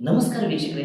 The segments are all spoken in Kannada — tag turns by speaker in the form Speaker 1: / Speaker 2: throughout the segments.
Speaker 1: ನಮಸ್ಕಾರ ವೀಕ್ಷಕರೇ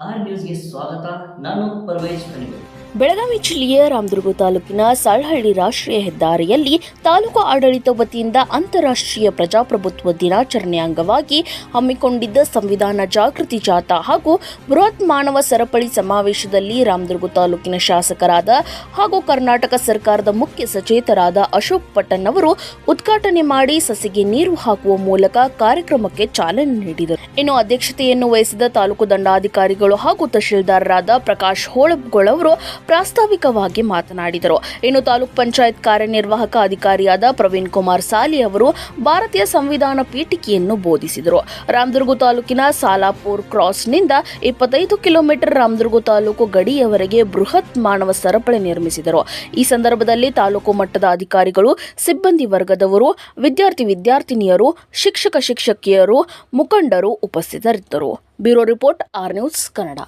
Speaker 1: ಆರ್ ನ್ಯೂಸ್ಗೆ ಸ್ವಾಗತ. ನಾನು ಪರ್ವೇಶ್ ಖನಿಗು
Speaker 2: ಬೆಳಗಾವಿ ಜಿಲ್ಲೆಯ ರಾಮದುರ್ಗ ತಾಲೂಕಿನ ಸಾಳ್ಹಳ್ಳಿ ರಾಷ್ಟ್ರೀಯ ಹೆದ್ದಾರಿಯಲ್ಲಿ ತಾಲೂಕು ಆಡಳಿತ ವತಿಯಿಂದ ಅಂತಾರಾಷ್ಟ್ರೀಯ ಪ್ರಜಾಪ್ರಭುತ್ವ ದಿನಾಚರಣೆ ಅಂಗವಾಗಿ ಹಮ್ಮಿಕೊಂಡಿದ್ದ ಸಂವಿಧಾನ ಜಾಗೃತಿ ಜಾಥಾ ಹಾಗೂ ಬೃಹತ್ ಮಾನವ ಸರಪಳಿ ಸಮಾವೇಶದಲ್ಲಿ ರಾಮದುರ್ಗ ತಾಲೂಕಿನ ಶಾಸಕರಾದ ಹಾಗೂ ಕರ್ನಾಟಕ ಸರ್ಕಾರದ ಮುಖ್ಯ ಸಚೇತರಾದ ಅಶೋಕ್ ಪಟ್ಟಣ್ ಅವರು ಉದ್ಘಾಟನೆ ಮಾಡಿ ಸಸಿಗೆ ನೀರು ಹಾಕುವ ಮೂಲಕ ಕಾರ್ಯಕ್ರಮಕ್ಕೆ ಚಾಲನೆ ನೀಡಿದರು. ಇನ್ನು ಅಧ್ಯಕ್ಷತೆಯನ್ನು ವಹಿಸಿದ ತಾಲೂಕು ದಂಡಾಧಿಕಾರಿಗಳು ಹಾಗೂ ತಹಶೀಲ್ದಾರರಾದ ಪ್ರಕಾಶ್ ಹೋಳಬ್ಗೋಳ್ ಅವರು ಪ್ರಾಸ್ತಾವಿಕವಾಗಿ ಮಾತನಾಡಿದರು. ಇನ್ನು ತಾಲೂಕ್ ಪಂಚಾಯತ್ ಕಾರ್ಯನಿರ್ವಾಹಕ ಅಧಿಕಾರಿಯಾದ ಪ್ರವೀಣ್ ಕುಮಾರ್ ಸಾಲಿ ಅವರು ಭಾರತೀಯ ಸಂವಿಧಾನ ಪೀಠಿಕೆಯನ್ನು ಬೋಧಿಸಿದರು. ರಾಮದುರ್ಗ ತಾಲೂಕಿನ ಸಾಲಾಪುರ್ ಕ್ರಾಸ್ನಿಂದ ಇಪ್ಪತ್ತೈದು ಕಿಲೋಮೀಟರ್ ರಾಮದುರ್ಗ ತಾಲೂಕು ಗಡಿಯವರೆಗೆ ಬೃಹತ್ ಮಾನವ ಸರಪಳಿ ನಿರ್ಮಿಸಿದರು. ಈ ಸಂದರ್ಭದಲ್ಲಿ ತಾಲೂಕು ಮಟ್ಟದ ಅಧಿಕಾರಿಗಳು, ಸಿಬ್ಬಂದಿ ವರ್ಗದವರು, ವಿದ್ಯಾರ್ಥಿ ವಿದ್ಯಾರ್ಥಿನಿಯರು, ಶಿಕ್ಷಕ ಶಿಕ್ಷಕಿಯರು, ಮುಖಂಡರು ಉಪಸ್ಥಿತರಿದ್ದರು. Bureau report, R news Kannada.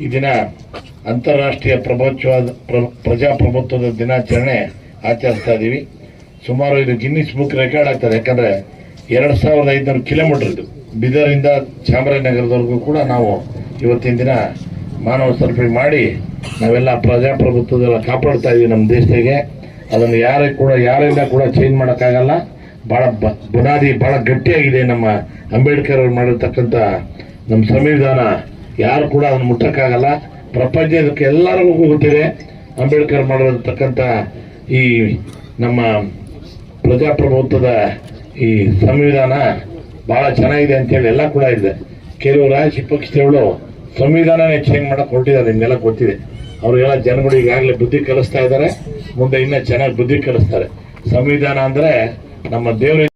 Speaker 3: ಈ ದಿನ ಅಂತಾರಾಷ್ಟ್ರೀಯ ಪ್ರಭುತ್ವ ಪ್ರ- ಪ್ರಜಾಪ್ರಭುತ್ವದ ದಿನಾಚರಣೆ ಆಚರಿಸ್ತಾ ಇದ್ದೀವಿ ಸುಮಾರು ಇದು ಗಿನ್ನಿಸ್ ಬುಕ್ ರೆಕಾರ್ಡ್ ಆಗ್ತದೆ. ಯಾಕಂದ್ರೆ ಎರಡು ಸಾವಿರದ ಐದುನೂರು ಕಿಲೋಮೀಟರ್ ಇದು. ಬೀದರಿಂದ ಚಾಮರಾಜನಗರದವರೆಗೂ ಕೂಡ ನಾವು ಇವತ್ತಿನ ದಿನ ಮಾನವ ಸರಪಳಿ ಮಾಡಿ ನಾವೆಲ್ಲ ಪ್ರಜಾಪ್ರಭುತ್ವದೆಲ್ಲ ಕಾಪಾಡ್ತಾ ಇದ್ದೀವಿ ನಮ್ಮ ದೇಶದಾಗೆ. ಅದನ್ನು ಯಾರೇ ಕೂಡ ಯಾರಿಂದ ಕೂಡ ಚೇಂಜ್ ಮಾಡೋಕ್ಕಾಗಲ್ಲ. ಭಾಳ ಬ- ಬುನಾದಿ ಭಾಳ ಗಟ್ಟಿಯಾಗಿದೆ ನಮ್ಮ ಅಂಬೇಡ್ಕರ್ ಅವರು ಮಾಡಿರ್ತಕ್ಕಂಥ ನಮ್ಮ ಸಂವಿಧಾನ. ಯಾರು ಕೂಡ ಅವನು ಮುಟ್ಟಕ್ಕಾಗಲ್ಲ ಪ್ರಪಂಚದಕ್ಕೆ ಎಲ್ಲರಿಗೂ ಗೊತ್ತಿದೆ. ಅಂಬೇಡ್ಕರ್ ಮಾಡಿರತಕ್ಕಂಥ ಈ ನಮ್ಮ ಪ್ರಜಾಪ್ರಭುತ್ವದ ಈ ಸಂವಿಧಾನ ಬಹಳ ಚೆನ್ನಾಗಿದೆ ಅಂತೇಳಿ ಎಲ್ಲ ಕೂಡ ಇದೆ. ಕೆಲವು ರಾಜಕೀಯ ಪಕ್ಷಗಳು ಸಂವಿಧಾನನೇ ಚೇಂಜ್ ಮಾಡಕ್ಕೆ ಹೊರಟಿದ್ದಾರೆ, ನಿಮ್ಗೆಲ್ಲ ಗೊತ್ತಿದೆ. ಅವರಿಗೆಲ್ಲ ಜನಗಳು ಈಗಾಗಲೇ ಬುದ್ಧಿ ಕಲಿಸ್ತಾ ಇದ್ದಾರೆ. ಮುಂದೆ ಇನ್ನೂ ಚೆನ್ನಾಗಿ ಬುದ್ಧಿ ಕಲಿಸ್ತಾರೆ. ಸಂವಿಧಾನ ಅಂದ್ರೆ ನಮ್ಮ ದೇವರ